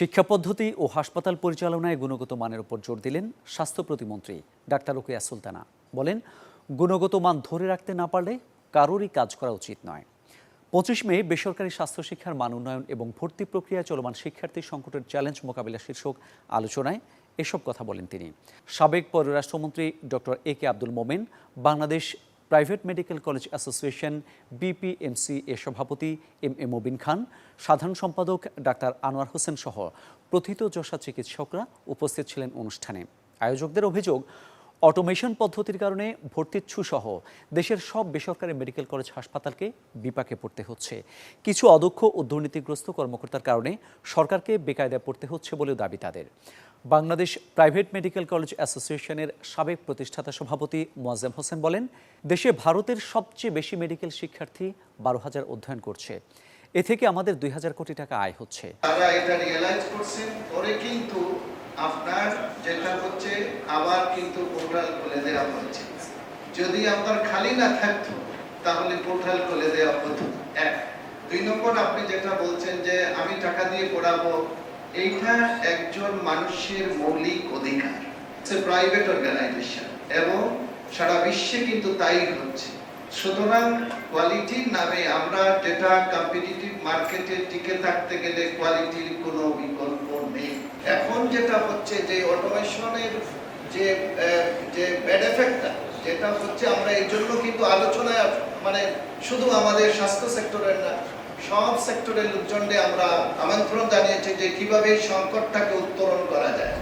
শিক্ষা পদ্ধতি ও হাসপাতাল পরিচালনায় গুণগত মানের উপর জোর দিলেন স্বাস্থ্য প্রতিমন্ত্রী ডাক্তার রুকিয়া সুলতানা। বলেন, গুণগত মান ধরে রাখতে না পারলে কারোরই কাজ করা উচিত নয়। পঁচিশ মে বেসরকারি স্বাস্থ্য শিক্ষার মান উন্নয়ন এবং ভর্তি প্রক্রিয়া চলমান শিক্ষার্থী সংকটের চ্যালেঞ্জ মোকাবিলা শীর্ষক আলোচনায় এসব কথা বলেন তিনি। সাবেক পররাষ্ট্রমন্ত্রী doctor A K Abdul Momen, Bangladesh private medical college association BPMC এর সভাপতি এম এ মবিন খান, সাধারণ সম্পাদক ডাক্তার আনোয়ার হোসেন সহ প্রথিতযশা চিকিৎসকরা উপস্থিত ছিলেন অনুষ্ঠানে। আয়োজকদের অভিযোগ, অটোমেশন পদ্ধতির কারণে ভর্তিচ্ছু সহ দেশের সব বেসরকারি মেডিকেল কলেজ হাসপাতালকে বিপাকে পড়তে হচ্ছে। কিছু অদক্ষ ও দুর্নীতিগ্রস্ত কর্মকর্তার কারণে সরকারকে বেকায়দায় পড়তে হচ্ছে বলেও দাবি তাদের। বাংলাদেশ প্রাইভেট মেডিকেল কলেজ অ্যাসোসিয়েশনের সাবেক প্রতিষ্ঠাতা সভাপতি মোয়াজ্জেম হোসেন বলেন, দেশে ভারতের সবচেয়ে বেশি মেডিকেল শিক্ষার্থী বারো হাজার অধ্যয়ন করছে। এ থেকে আমাদের দুই হাজার কোটি টাকা আয় হচ্ছে। আপনার যেটা হচ্ছে, আবার কিন্তু পোর্টাল খুলে দেওয়া হয়েছে যদি আপনার খালি না তাহলে পোর্টাল খুলে দেওয়া হতো এক। দুই নম্বর, আপনি যেটা বলছেন যে, আমি টাকা দিয়ে পড়াবো এইটা একজন মানুষের মৌলিক অধিকার। প্রাইভেট অর্গানাইজেশন এবং সারা বিশ্বে কিন্তু তাই হচ্ছে। সুতরাং কোয়ালিটির নামে আমরা যেটা কম্পিটিটিভ মার্কেটে টিকে থাকতে গেলে কোয়ালিটির কোনো বিকল্প নেই। এখন যেটা হচ্ছে যে অটোমেশনের যে যে ব্যাড এফেক্টটা যেটা হচ্ছে আমরা এই জন্য কিন্তু আলোচনায় মানে শুধু আমাদের স্বাস্থ্য সেক্টরের না সব সেক্টরের লোকজনকে আমরা আমন্ত্রণ জানিয়েছি যে কীভাবে সংকটটাকে উত্তরণ করা যায়।